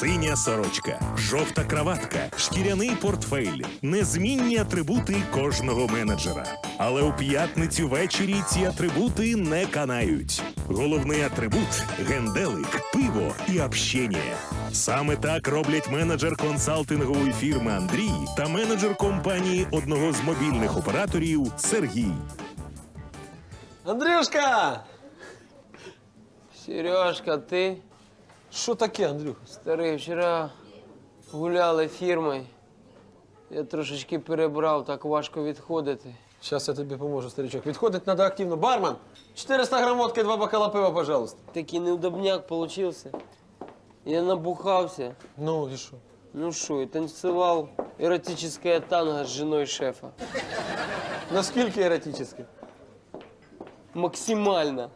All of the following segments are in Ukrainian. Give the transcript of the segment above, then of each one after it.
Синя сорочка, жовта краватка, шкіряний портфель незмінні атрибути кожного менеджера. Але у п'ятницю ввечері ці атрибути не канають. Головний атрибут генделик, пиво і общення. Саме так роблять менеджер консалтингової фірми Андрій та менеджер компанії одного з мобільних операторів Сергій. Андрюшка! Сережка, ти Що таке, Андрюха? старий вчора гуляли фірмою. Я трошечки перебрав, так важко відходити. Зараз я тобі поможу, старичок. Відходить треба активно. Бармен! 400 грам водки, два бокала пива, пожалуйста. Такий неудобняк получився. Я набухався. Ну і що? Ну що, і танцював еротичне танго з жіною шефа. Наскільки еротично? Максимально.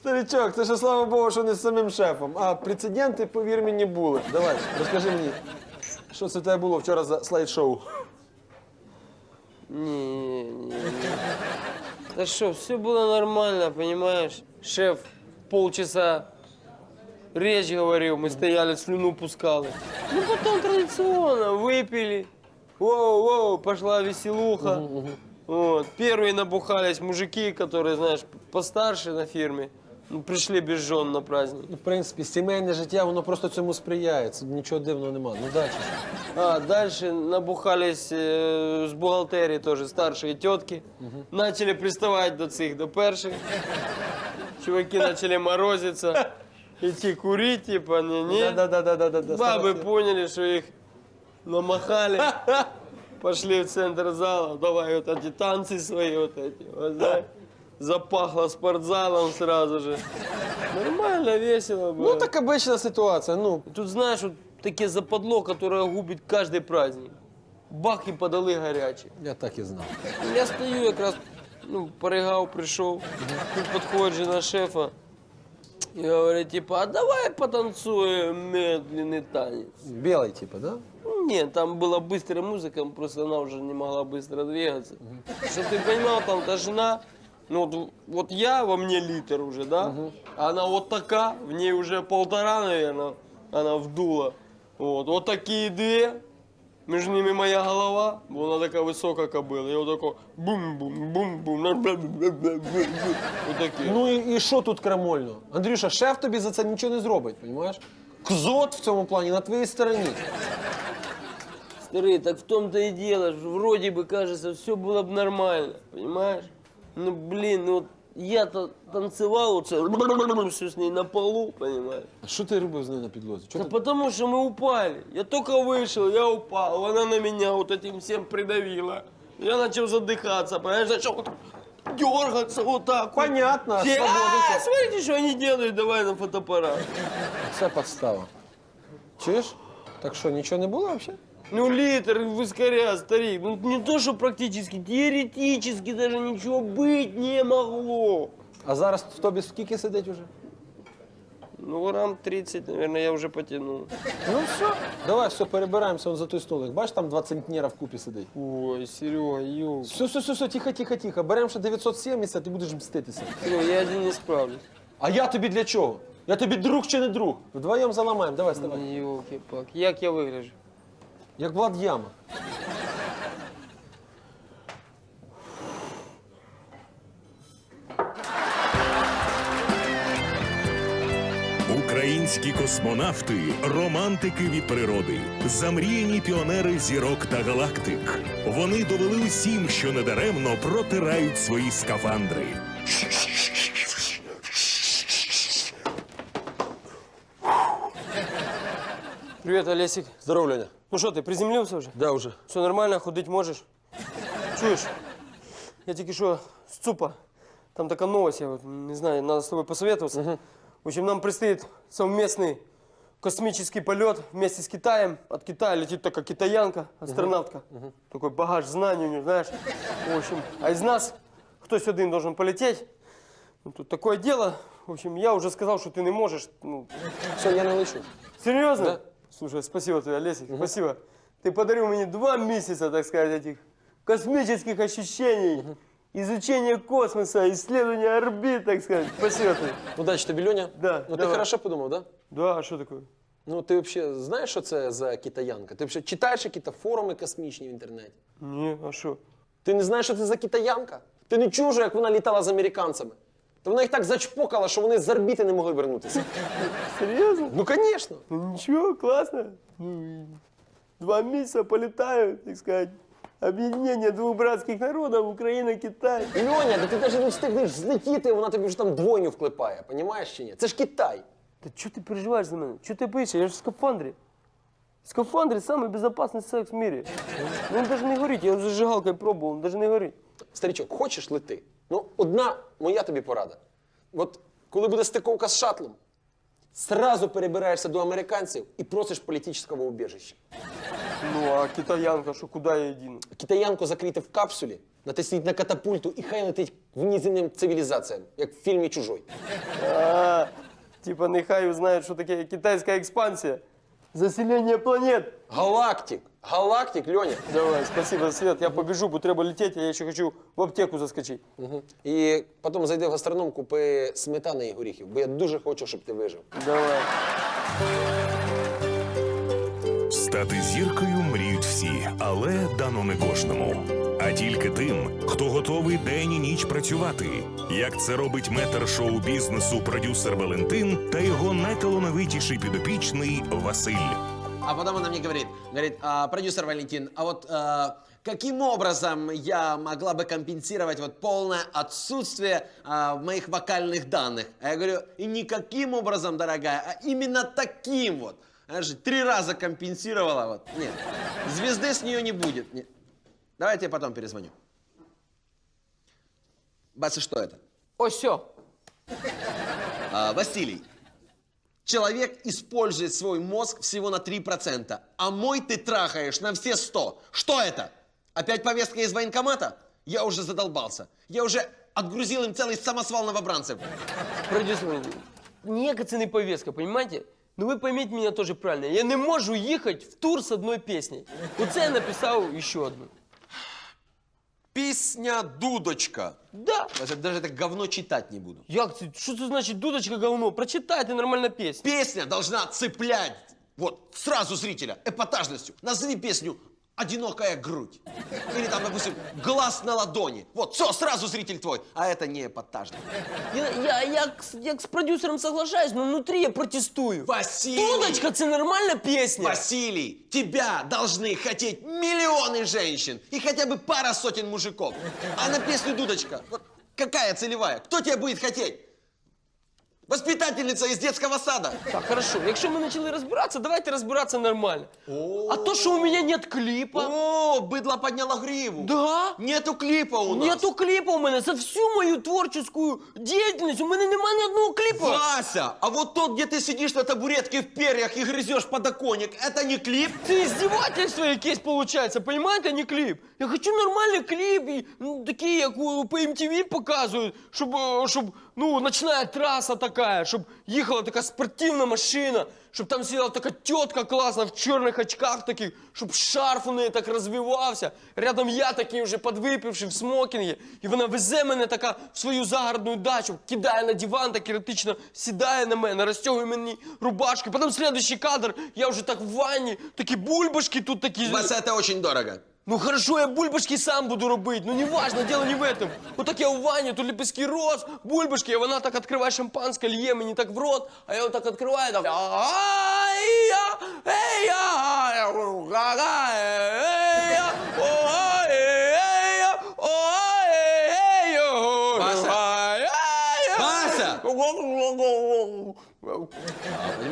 Старичок, це ще слава Богу, що не з самим шефом. А прецеденти, повір мені, були. Давай, розкажи мені, що це в тебе було вчора за слайд-шоу? Ні, ні, ні. Да что, все было нормально, понимаешь? Шеф полчаса речь говорил, мы стояли, слюну пускали. Ну, потом традиционно выпили. Воу-воу, пошла веселуха. Вот. Первые набухались мужики, которые, знаешь, постарше на фирме. Ну, пришли без жен на праздник. Ну, в принципі, сімейне життя, воно просто цьому сприяє. Це нічого дивного нема. Ну далі. А, дальше набухались э, с бухгалтерии тоже старшие тетки. Начали приставать до цих, до перших. Чуваки начали морозиться. Идти курить, типа, не-не. Да-да-да-да-да. Бабы поняли, что их намахали. Пошли в центр зала, давай вот эти танцы свои вот эти. Вот, да. Запахло спортзалом сразу же. Нормально, весело было. Ну, так обична ситуація. Ну, Тут, знаешь, вот таке западло, которое губит каждый праздник. Бах і подали гарячі. я так і знав. Я стою якраз, ну, поригав, прийшов. Тут підходить жена шефа і говорить, типа, а давай потанцуем медленный танец. Білий, типу, да? Ну, Нет, там была быстрая музыка, просто она уже не могла быстро двигаться. Чтоб ты понимал, там та жена, ну вот, вот я во мне литр уже, да? А Она вот такая, в ней уже полтора, наверное, она вдула. Вот, вот такие две, между ними моя голова, бо вона така висока кобила. І отако бум-бум-бум-бум. Вот такі. Ну і, і що тут крамольно? Андрюша, шеф тобі за це нічого не зробить, розумієш? Кзот в цьому плані на твоїй стороні. Старый, так в том-то и дело, что вроде бы кажется, все было бы нормально, понимаешь? Ну, блин, ну вот я-то танцевал вот все с ней на полу, понимаешь? А що ти робив з нею на підлозі? Чого Да ти... потому что мы упали. Я только вышел, я упал, она на меня вот этим всем придавила. Я начал задыхаться, понимаешь, начал вот дергаться вот так. вот. Понятно, Все, свобода. «А, смотрите, что они делают, давай на фотоаппарат. Це подстава. Чуєш? Так що, нічого не було взагалі? Ну, литр вискаря, старик. Ну, не то, что практически, теоретически даже ничего быть не могло. А зараз в тобі скільки сидить уже? Ну, грамм 30, наверное, я уже потянул. Ну все, давай, все, перебираємося вон за той столик. Бачиш, там два центнера в купі сидить. Ой, Серега, ё. Все, все, все, все, тихо, тихо, тихо. Беремо ще 970, ти будеш мститися. Серега, я один не справлюсь. А я тобі для чого? Я тобі друг чи не друг? Вдвоєм заламаємо, давай, вставай. Ёлки-пак, як я вигляжу? Як Влад Яма. Українські космонавти, романтики від природи, замріяні піонери зірок та галактик. Вони довели усім, що недаремно протирають свої скафандри. Привет, Олесик. Здорово, Леня. Ну что, ты приземлился уже? Да, уже. Все нормально, ходить можешь? Чуешь? Я тільки що з ЦУПа. Там така новость, я вот не знаю, надо с тобой посоветоваться. В общем, нам предстоит совместный космический полет вместе с Китаем. От Китая летит только китаянка, астронавтка. Такой багаж знаний у нее, знаешь. В общем, а из нас хтось один должен полететь. Ну, тут такое дело. В общем, я уже сказал, что ты не можешь. Ну, Все, я не лечу. Серьезно? Да. Слушай, спасибо тебе, Олесик, спасибо. Ты подарил мне два месяца, так сказать, этих космических ощущений, изучения космоса, исследования орбит, так сказать. Спасибо тебе. Удачі тобі, Льоня. Да, Ну ти давай. хорошо подумав, да? Да, а что такое? Ну, ти взагалі знаєш, що це за китаянка? Ти взагалі читаєш якісь форуми космічні в інтернеті? Ні, а що? Ти не знаєш, що це за китаянка? Ти не чув, же, як вона літала з американцями? Та вона їх так зачпокала, що вони з орбіти не могли вернутися. Серйозно? Ну, звісно. Ну ничего, классно. Ну, и два месяца полетаю, так сказать. Объединение двух братских народов, Украина, Китай. Льоня, да ти навіть не встигнеш злетіти, вона тобі вже там двойню вклепає, понімаєш чи ні? Це ж Китай. Да что ты переживаешь за меня? Что ты боишься? Я же в скафандре. В скафандре самый безопасный секс в мире. Ну, он даже не горит, я уже зажигалкой пробовал, он даже не горит. Старічок, хочеш лети? Ну, одна моя тобі порада. От коли буде стиковка з шатлом, сразу перебираєшся до американців і просиш політичного убежища. Ну, а китаянка, что куда я дену? Китаянку закрити в капсулі, натисніть на катапульту і хай летить в низинним цивілізаціям, як в фільмі Чужой. А, типа нехай узнают, что такое китайская экспансия. Заселение планет. Галактик! Галактик, Льоня. Давай, спасибо, Свет. Я побежу, бо треба лететь, а я еще хочу в аптеку заскочить. Угу. І потім зайди в гастроном, купи сметани і горіхів, бо я дуже хочу, щоб ти вижив. Давай. Стати зіркою мріють всі, але дано не кожному. А тільки тим, хто готовий день і ніч працювати, як це робить метр шоу-бізнесу продюсер Валентин та його найталановитіший підопічний Василь. А потом она мне говорит, говорит, «А, продюсер Валентин, а вот а, каким образом я могла бы компенсировать вот полное отсутствие а, моих вокальных данных? А я говорю, и никаким образом, дорогая, а именно таким вот. Она же три раза компенсировала, вот. Нет, звезды с нее не будет. Нет. Давайте я потом перезвоню. Бася, что это? О, все. А, Василий, человек использует свой мозг всего на 3%, а мой ты трахаешь на все 100. Что это? Опять повестка из военкомата? Я уже задолбался. Я уже отгрузил им целый самосвал новобранцев. Продюсер, ніяка це не повестка, понимаете? Ну ви пойміть мене теж правильно. Я не можу їхати в тур з одною піснею. Оце я написав ще одну. Песня «Дудочка». Да. Даже, даже это говно читать не буду. Як це? Що це значить дудочка говно? Прочитайте нормальна пісня. Песня должна цеплять вот сразу зрителя эпатажностью. Назови песню «Одинокая грудь». Или там, допустим, «Глаз на ладони». Вот, все, сразу зритель твой. А это не эпатажно. Я, я з- як з продюсером соглашаюсь, но внутрі я протестую. Василий! Дудочка це нормальна пісня. Василий, тебя должны хотеть миллионы женщин и хотя бы пара сотен мужиков. А на песню Дудочка, вот какая целевая? Кто тебя будет хотеть? Воспитательница из детского сада. Так, хорошо. Якщо ми почали розбиратися, давайте розбиратися нормально. А то, що у мене нет кліпа. О, быдло подняла гриву. Да? Нету клипа у нас. Нету кліпа у мене за всю мою творческую деятельность. У мене нема ні одного кліпа. Вася, а вот тот, где ты сидишь на табуретке в перьях и грызешь подоконник, это не клип? Це издевательство якесь получается, понимаете, а не кліп. Я хочу нормальний кліп, і, ну, такий, як у, по MTV показують, щоб, е, щоб Ну, ночная траса така, щоб їхала така спортивна машина, щоб там сиділа така тітка класна в чорних очках таких, щоб шарф у неї так розвивався. Рядом я такий вже подвипивший в смокінгі, і вона везе мене така в свою загородну дачу, кидає на диван, так еротично сідає на мене, розтягує мені рубашки. Потім следующий кадр, я вже так в ванні, такі бульбашки тут такі. Вася, это очень дорого. Ну хорошо, я бульбашки сам буду робити. Ну не важно, дело не в этом. Вот так я у Вані, тут лепестки роз, бульбашки, а вона так відкриває шампанське, льє мені так в рот, а я отак відкриваю, так. «Ай-я, ей-я,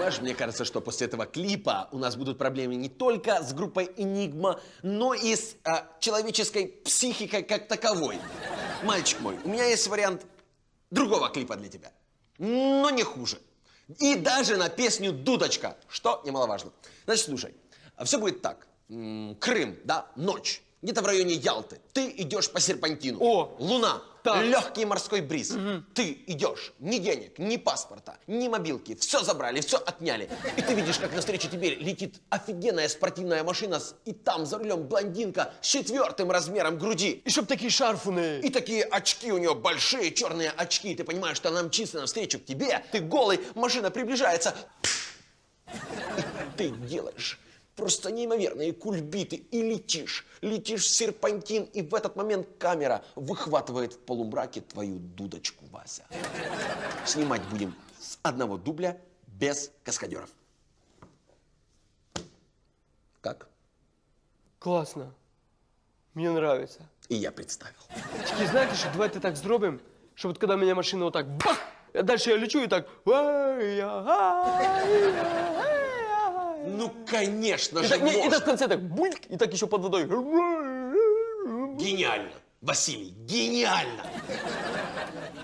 Понимаешь, мне кажется, что после этого клипа у нас будут проблемы не только с группой Enigma, но и с а, человеческой психикой как таковой. Мальчик мой, у меня есть вариант другого клипа для тебя, но не хуже. И даже на песню «Дудочка», что немаловажно. Значит, слушай, все будет так. Крым, да, ночь. Где-то в районе Ялты. Ты идешь по серпантину. О! Луна. Так. Легкий морской бриз. Ты идешь. Ни денег, ни паспорта, ни мобилки. Все забрали, все отняли. И ты видишь, как навстречу тебе летит офигенная спортивная машина. с- И там за рулем блондинка с четвертым размером груди. І щоб такий шарф у неї. И такие очки у нее, большие черные очки. Ты понимаешь, что она мчится навстречу к тебе. Ты голый, машина приближается. И ты делаешь просто неимоверные кульбиты и летишь. Летишь в серпантин, и в этот момент камера выхватывает в полумраке твою дудочку, Вася. Снимать будем с одного дубля без каскадеров. Как? Класно. Мені нравится. И я представил. Тільки знаєте що, давайте так зробимо, щоб от коли мене машина отак бах, а далі я лечу і так. «Ай-я, ай-я, ай-я». Ну, конечно І же, так, ні, і можно. так в конце так бульк, і так ще під водою. Гениально. Василий, гениально.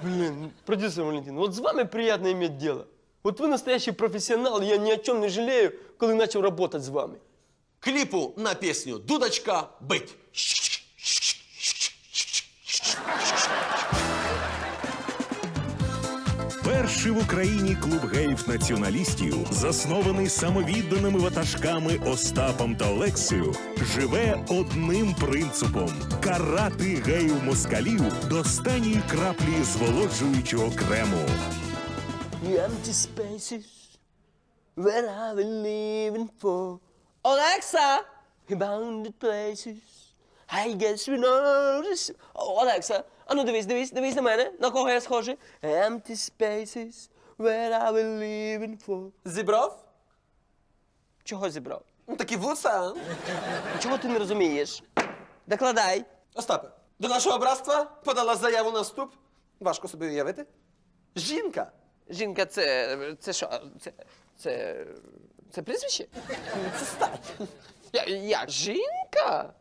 Блин, продюсер Валентин, вот с вами приятно иметь дело. Вот вы настоящий профессионал, и я ни о чем не жалею, коли начал работать с вами. Клипу на песню «Дудочка быть». Перший в Україні клуб геїв-націоналістів, заснований самовідданими ватажками Остапом та Олексею, живе одним принципом карати геїв-москалів до останньої краплі зволоджуючого крему. Empty! Bounded places. I guess we know this. О, Олекса, а ну дивись, дивись, дивись на мене. На кого я схожий? Empty spaces where I've been living for. Зібрав? Чого зібрав? Ну такі вуса. Чого ти не розумієш? Докладай. Остапе, до нашого братства подала заяву на вступ. Важко собі уявити. Жінка. Жінка, це. це що? Це. Це. Це прізвище? Це стать. Я, як? Жінка?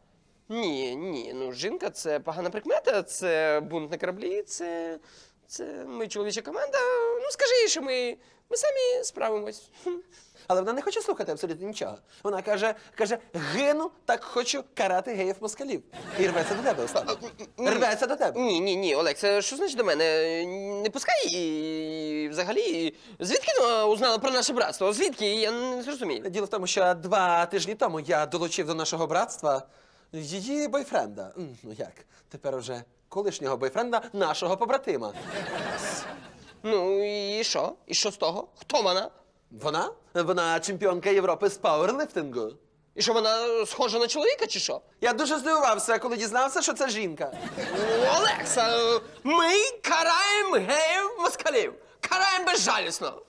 Ні, ні. Ну, жінка це погана прикмета, це бунт на кораблі, це. Це ми чоловіча команда. Ну, скажи їй, що ми, ми самі справимось. Але вона не хоче слухати абсолютно нічого. Вона каже, каже, гину, так хочу карати геїв москалів. І рветься до тебе, Остап. Рветься до тебе. Ні, ні, ні, Олекса, що значить до мене? Не пускай і взагалі. Звідки вона узнала про наше братство? Звідки? Я не зрозумію. Діло в тому, що два тижні тому я долучив до нашого братства її бойфренда. М, Ну як? Тепер уже колишнього бойфренда нашого побратима. Ну і що? І що з того? Хто вона? Вона? Вона чемпіонка Європи з пауерлифтингу. І що вона схожа на чоловіка, чи що? Я дуже здивувався, коли дізнався, що це жінка. Олекса, ми караємо геїв москалів. Караємо безжалісно.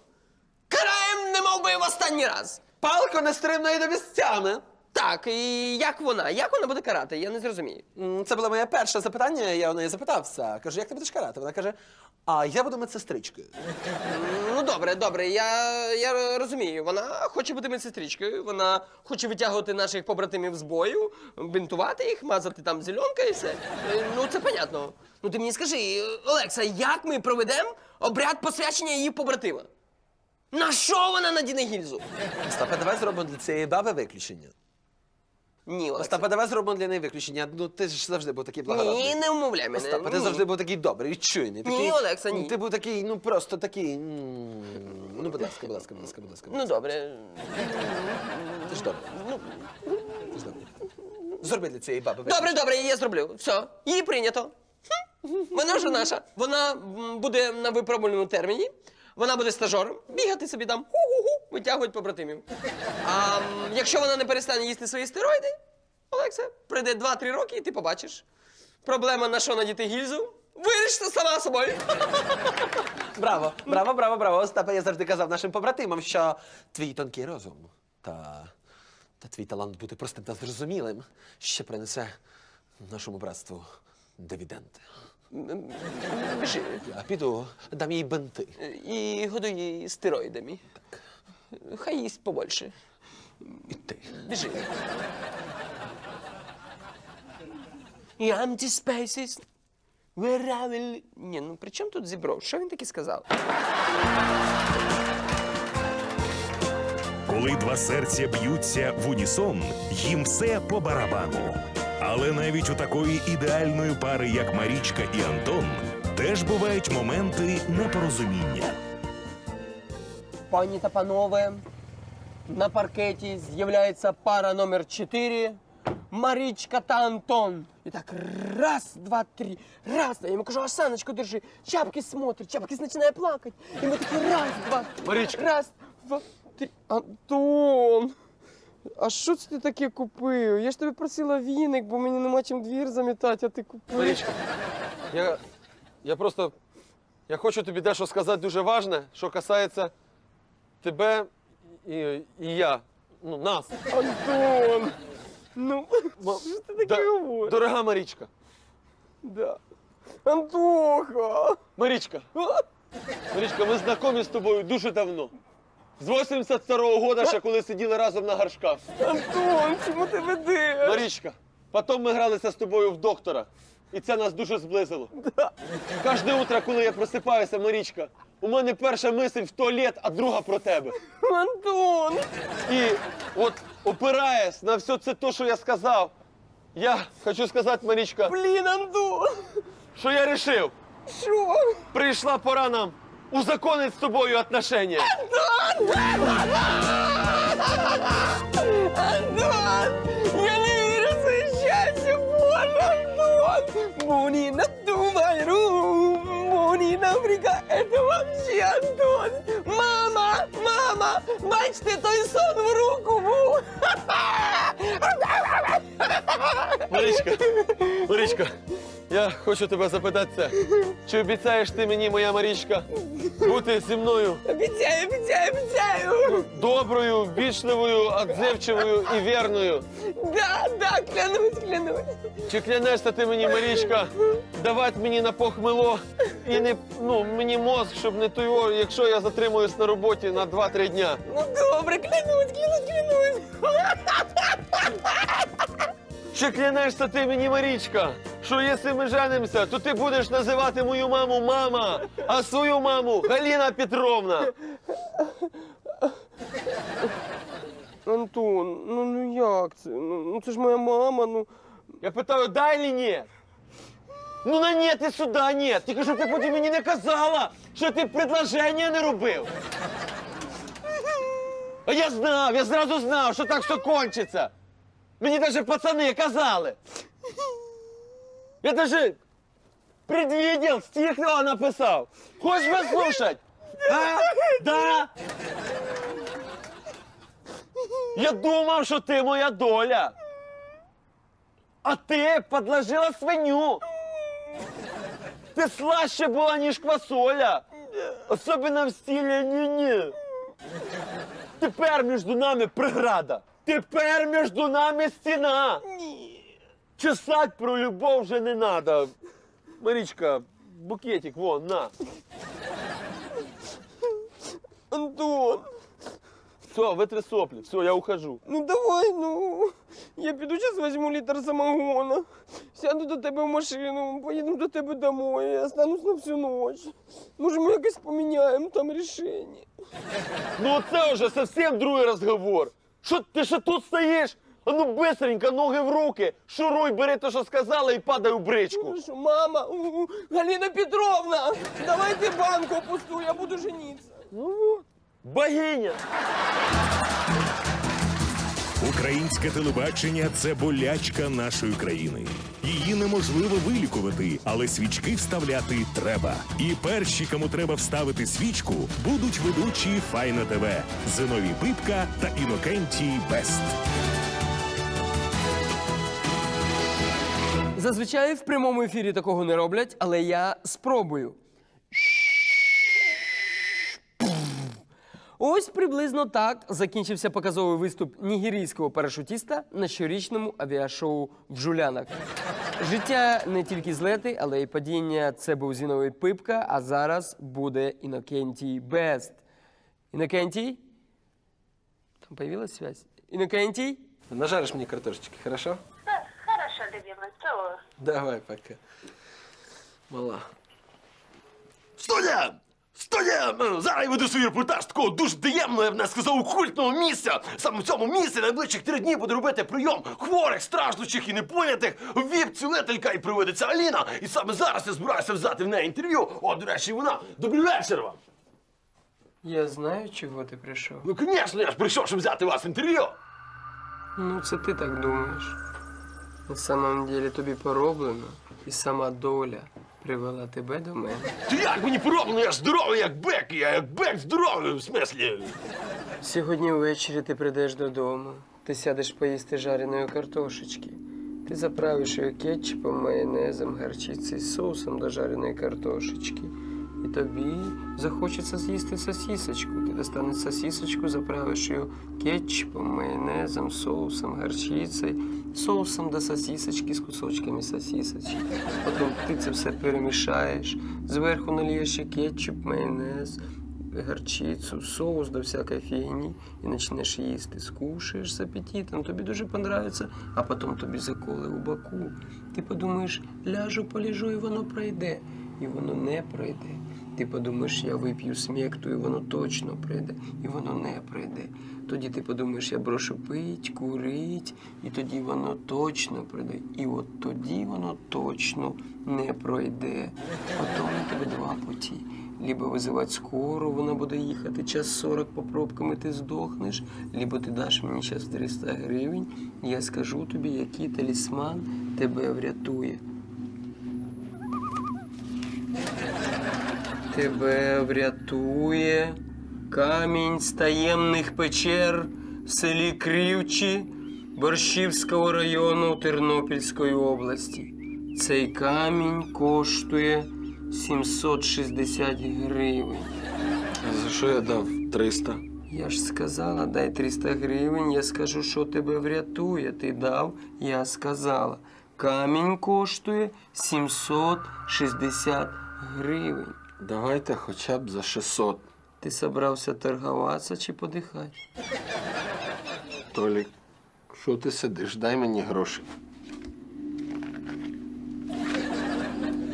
Караємо, немов би в останній раз. Палко нестримної до місцями. Так, і як вона? Як вона буде карати? Я не зрозумію. М, Це було моє перше запитання. Я у неї запитався. Кажу, як ти будеш карати? Вона каже: А я буду медсестричкою. Ну, добре, добре, я, я розумію. Вона хоче бути медсестричкою, вона хоче витягувати наших побратимів з бою, бинтувати їх, мазати там зеленка і все. Е, Ну, це понятно. Ну ти мені скажи, Олекса, як ми проведемо обряд посвячення її побратима? На що вона надіне гільзу? Остапе, давай зробимо для цієї баби виключення. Ні. Остапе, давай зробимо для неї виключення. Ну ти ж завжди був такий благородний. Ні, не умовляй мене. Остапе, ти Ні. завжди був такий добрий, відчуйний. Такий, Олекса, ні. Ти був такий, ну просто такий. м, Ну, будь ласка, будь ласка, будь ласка, будь ласка. Ну добре. Ти ж добрий. Ти ж добрий. Зроби для цієї баби виключення. Добре, добре, я зроблю. Все, її прийнято. Хм. Вона вже наша. Вона м, буде на випробувальному терміні. Вона буде стажером, бігати собі там, ху-ху-ху, витягувати побратимів. А якщо вона не перестане їсти свої стероїди, Олекса, прийде 2-3 роки, і ти побачиш. Проблема на що надіти гільзу? Вирішиться сама собою. Браво, браво, браво, браво. Остапе, я завжди казав нашим побратимам, що твій тонкий розум та, та твій талант бути простим та зрозумілим ще принесе нашому братству дивіденди. Біжи. Я піду, дам їй бенти. І годуй її стероїдами. Хай їсть побольше. І ти. Біжи. Empty spaces. Where I will... Ні, ну при чому тут зібров? Що він таки сказав? Коли два серця б'ються в унісон, їм все по барабану. Але навіть у такої ідеальної пари, як Марічка і Антон, теж бувають моменти непорозуміння. Пані та панове, на паркеті з'являється пара номер 4 Марічка та Антон. І так раз, два, три, раз. Я йому кажу, Оксаночку, держи. Чапки смотрит, Чапки починає плакати. І ми такі раз, два, три, Марічка. раз, два. Ти, Антон! А що це ти таке купив? Я ж тобі просила віник, бо мені нема чим двір замітати, а ти купив. Марічка, я, я просто. Я хочу тобі дещо сказати дуже важне, що касається тебе і, і я. Ну, нас. Антон! Ну, Ма- що ти таке Да- говориш? Дорога Марічка. Да. Антоха! Марічка. Марічка, ми знайомі з тобою дуже давно. З 82-го года, ще коли сиділи разом на горшках. Антон, чому ти ведеш? Марічка, потім ми гралися з тобою в доктора, і це нас дуже зблизило. Кожне утро, коли я просипаюся, Марічка, у мене перша мисль в туалет, а друга про тебе. Антон! І от опираясь на все це, то, що я сказав, я хочу сказати, Марічка, Блін, Антон! що я вирішив, Що? прийшла пора нам узаконити з тобою отношения. Антон! Я не вірю в своє щастя, Боже, Антон! Буни надумай рум, Буни Африка, это вообще Антон! Мама, мама, бачите, той сон в руку був! Марічка, Марічка, я хочу тебе запитатися, чи обіцяєш ти мені, моя Марічка, бути зі мною Обіцяю, обіцяю, обіцяю! доброю, вічливою, отзивчивою і вірною? Да, да, клянусь, клянусь! Чи клянешся ти мені, Марічка, давати мені на похмело і не ну, мені мозг, щоб не того, якщо я затримуюсь на роботі на 2-3 дня? Ну добре, клянусь, клянусь, клянусь! Чи клянешся ти мені, Марічка, що якщо ми женимося, то ти будеш називати мою маму мама, а свою маму Галіна Петровна? Антон, ну, ну як це? Ну, ну це ж моя мама, ну. Я питаю, дай или ні? Ну на ні, ти сюди ні. Тільки щоб ти потім мені не казала, що ти предложення не робив. А я знав, я зразу знав, що так все кончиться. Мені навіть пацани казали. Я даже предвидел, стих його написав. Хочеш послухати? А? Да? Я думав, що ти моя доля. А ти подложила свиню. Ти слаще була, ніж квасоля. Особливо в стилі ні-ні. Тепер між нами преграда. Тепер між нами стіна. Чесать про любов вже не надо. Марічка, букетик, вон, на. Антон, Все, витри соплі, все, я ухожу. ну давай, ну. Я піду зараз візьму літр самогона, сяду до тебе в машину, поїдемо до тебе домой, я останусь на всю ніч. Може, ми якось поміняємо там рішення. Ну це вже зовсім другий розговор. Що ти ще тут стоїш? А ну бистренько, ноги в руки, шуруй, бери те, що сказала, і падай у бричку. Хорошо, мама, у, Галина Петровна, давайте банку опусту, я буду жениться. Ну вот. Богиня. Українське телебачення це болячка нашої країни. Її неможливо вилікувати, але свічки вставляти треба. І перші, кому треба вставити свічку, будуть ведучі Файна ТВ Зиновій Пипка та Інокентій Бест. Зазвичай в прямому ефірі такого не роблять, але я спробую. Ось приблизно так закінчився показовий виступ нігерійського парашутіста на щорічному авіашоу в Жулянах. Життя не тільки злети, але й падіння. Це був Зіновий Пипка, а зараз буде Інокентій Бест. Інокентій? Там появилась связь? Інокентій? Нажариш мені картошечки, хорошо? Хорошо, любимый, целую. Давай пока. Мала. Студія! Студія! Е, Зараз я веду свій репортаж такого дуже таємного, я б не сказав, окультного місця. Саме в цьому місці найближчих три дні буду робити прийом хворих, страждучих і непонятих. Віп-цілителька і привидиться Аліна. І саме зараз я збираюся взяти в неї інтерв'ю. О, до речі, вона. Добрий вечір вам. Я знаю, чого ти прийшов. Ну, звісно, я ж прийшов, щоб взяти у вас інтерв'ю. Ну, це ти так думаєш. На самом деле тобі пороблено, і сама доля привела тебе до мене. Ти як мені поробно? я ж здоровий, як бек, я як бек здоровий, в смислі. Сьогодні ввечері ти прийдеш додому, ти сядеш поїсти жареної картошечки. Ти заправиш її кетчупом, майонезом, гарчицею, соусом до жареної картошечки. І тобі захочеться з'їсти сосісочку. Ти достанеш сосісочку, заправиш її кетчупом, майонезом, соусом, гарчицею, соусом до сосісочки з кусочками сосісочки. Потім ти це все перемішаєш, зверху нальєш ще кетчуп, майонез, горчицю, соус до всякої фігні і почнеш їсти. Скушаєш з апетитом, тобі дуже понравиться, а потім тобі заколи у боку. Ти подумаєш, ляжу, поліжу, і воно пройде. І воно не пройде. Ти подумаєш, я вип'ю смекту, і воно точно прийде, і воно не прийде. Тоді ти подумаєш, я брошу пить, курить, і тоді воно точно прийде. І от тоді воно точно не пройде. Потім у тебе два путі. Либо визивати скору, вона буде їхати час 40 по пробкам, і ти здохнеш, либо ти даш мені зараз 300 гривень, і я скажу тобі, який талісман тебе врятує. Тебе врятує камінь з таємних печер в селі Крівчі Борщівського району Тернопільської області. Цей камінь коштує 760 гривень. За що я дав 300? Я ж сказала, дай 300 гривень, я скажу, що тебе врятує. Ти дав, я сказала. Камінь коштує 760 гривень. Давайте хоча б за 600. Ти собрався торгуватися чи подихати? Толік, що ти сидиш? Дай мені гроші.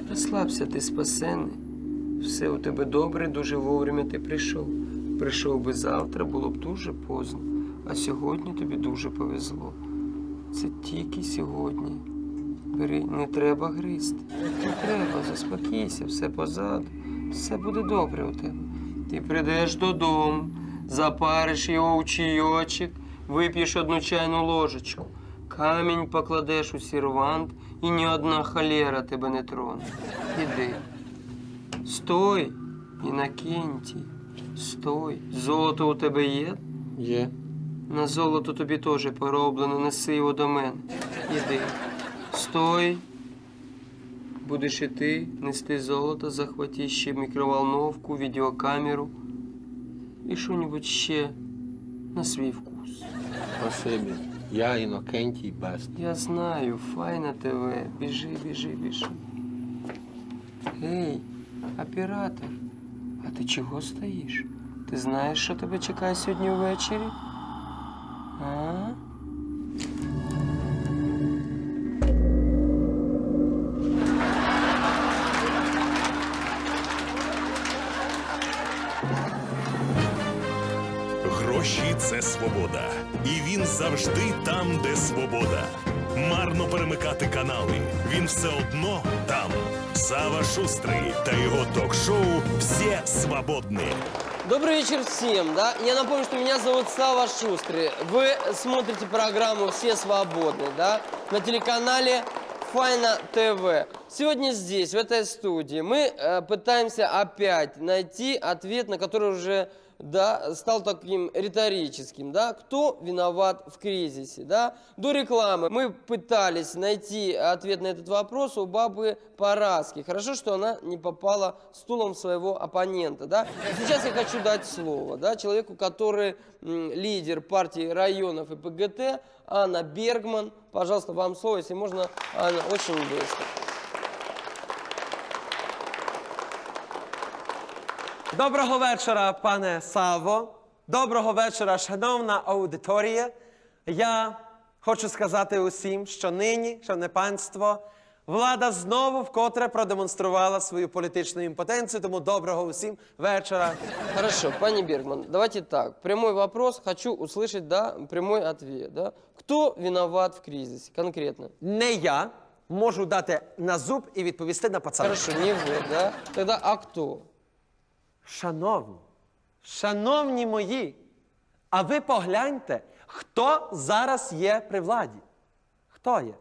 Розслабся, ти спасенний. Все у тебе добре, дуже вовремя ти прийшов. Прийшов би завтра, було б дуже поздно. А сьогодні тобі дуже повезло. Це тільки сьогодні. Бери, не треба гризти. Не треба, заспокійся, все позаду. Все буде добре у тебе. Ти прийдеш додому, запариш його у чайочок, вип'єш одну чайну ложечку. Камінь покладеш у сервант, і ні одна холера тебе не троне. Іди. Стой, Інакентій, стой. Золото у тебе є? Є. На золото тобі теж пороблено, неси його до мене. Іди. Стой. Будеш іти, нести золото, захвати ще мікроволновку, відеокамеру і що-небудь ще на свій вкус. Спасибі. Я Інокентій Бест. Я знаю, файна ТВ. Біжи, біжи, біжи. Гей, оператор, а ти чого стоїш? Ти знаєш, що тебе чекає сьогодні ввечері? А? Гроші це свобода. І він завжди там, де свобода. Марно перемикати канали. Він все одно там. Сава Шустрий та його ток-шоу «Все свободні». Добрый вечер всем, да? Я напомню, что меня зовут Сава Шустрый. Вы смотрите программу «Все свободны», да? На телеканале Файна ТВ. Сегодня здесь, в этой студии, мы э, пытаемся опять найти ответ, на который уже да, стал таким риторическим, да, кто виноват в кризисе, да. До рекламы мы пытались найти ответ на этот вопрос у бабы Параски. Хорошо, что она не попала стулом своего оппонента, да. Сейчас я хочу дать слово, да, человеку, который м, лидер партии районов и ПГТ, Анна Бергман. Пожалуйста, вам слово, если можно, Анна, очень быстро. Доброго вечора, пане Саво. Доброго вечора, шановна аудиторія. Я хочу сказати усім, що нині, шановне панство, влада знову вкотре продемонструвала свою політичну імпотенцію. Тому доброго усім вечора. Хорошо, пани Бергман, давайте так. Прямой вопрос, хочу услышать, да, прямой ответ, да. Кто виноват в кризисе, конкретно? Не я можу дати на зуб і відповісти на пацана. Хорошо, не вы, да. Тогда а кто? Шановні, шановні мої, а ви погляньте, хто зараз є при владі? Хто є?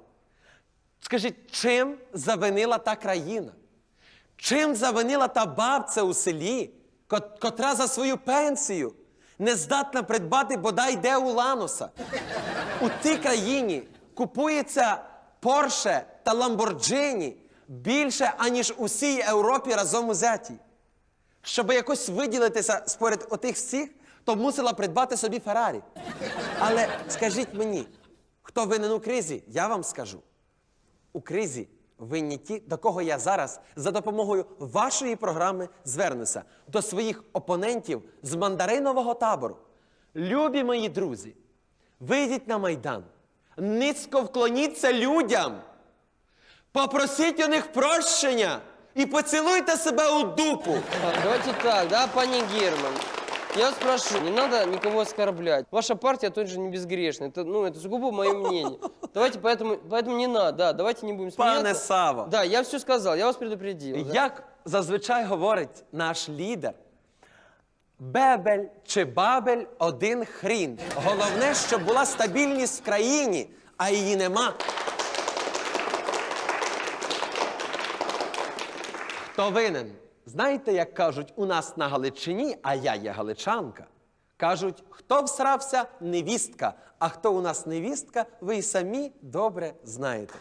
Скажіть, чим завинила та країна? Чим завинила та бабця у селі, котра за свою пенсію не здатна придбати бодай де у Ланоса. У тій країні купується Порше та Ламборджині більше, аніж у всій Європі разом узяті. Щоб якось виділитися според отих всіх, то мусила придбати собі Феррарі. Але скажіть мені, хто винен у кризі, я вам скажу. У кризі винні ті, до кого я зараз за допомогою вашої програми звернуся до своїх опонентів з мандаринового табору. Любі мої друзі, вийдіть на Майдан, низько вклоніться людям, попросіть у них прощення і поцілуйте себе у дупу. Так, Давайте так, да, пани Герман. Я вас прошу, не надо никого оскорблять. Ваша партия тоже не безгрешная. Это, ну, это сугубо мое мнение. Давайте поэтому, поэтому не надо, да, давайте не будем смеяться. Пане Саво, Да, я все сказал, я вас предупредил. да. як зазвичай говорить наш лідер, бебель чи бабель один хрін. Головне, щоб була стабільність в країні, а її нема. Хто винен? Знаєте, як кажуть у нас на Галичині, а я є галичанка. Кажуть, хто всрався, невістка, а хто у нас невістка, ви й самі добре знаєте.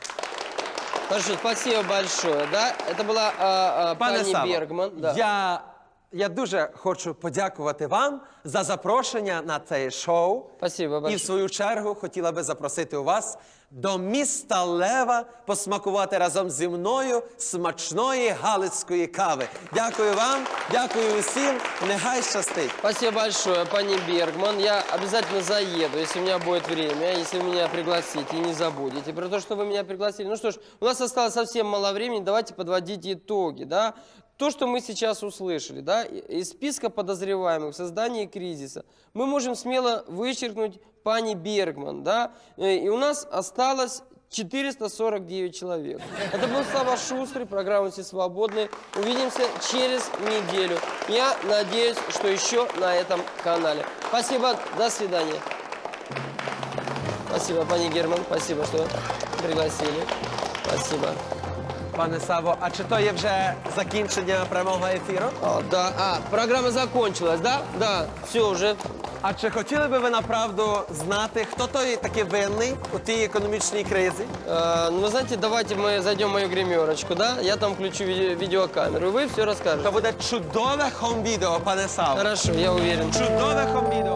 Хорошо, спасибо большое, да. Это была а, а, Пане пани Бергман. Да. я, я дуже хочу подякувати вам за запрошення на це шоу. Спасибо І в свою чергу хотіла би запросити у вас до міста Лева посмакувати разом зі мною смачної галицької кави. Дякую вам, дякую усім. Нехай щастить. Спасибо большое, пани Бергман. Я обязательно заеду, если у меня будет время, если вы меня пригласите не забудете про то, что вы меня пригласили. Ну что ж, у нас осталось совсем мало времени, давайте подводить итоги, да. То, что мы сейчас услышали, да, из списка подозреваемых в создании кризиса, мы можем смело вычеркнуть пани Бергман, да, Э, и у нас осталось 449 человек. Это был Слава Шустрый, программа «Все свободные». Увидимся через неделю. Я надеюсь, что еще на этом канале. Спасибо, до свидания. Спасибо, пани Герман, спасибо, что пригласили. Спасибо. Пане Саво, а чи то є вже закінчення прямого ефіру? А, да, а, программа закончилась, да? Да, все уже. А чи хотіли би ви направду знати, хто той такий винний у тій економічній кризі? Э, ну, вы знаете, давайте мы зайдем в мою гримерочку, да? Я там включу виде- видеокамеру, и вы все расскажете. То буде чудове хом-відео, пане Саво. Хорошо, я уверен. Чудове хом-відео.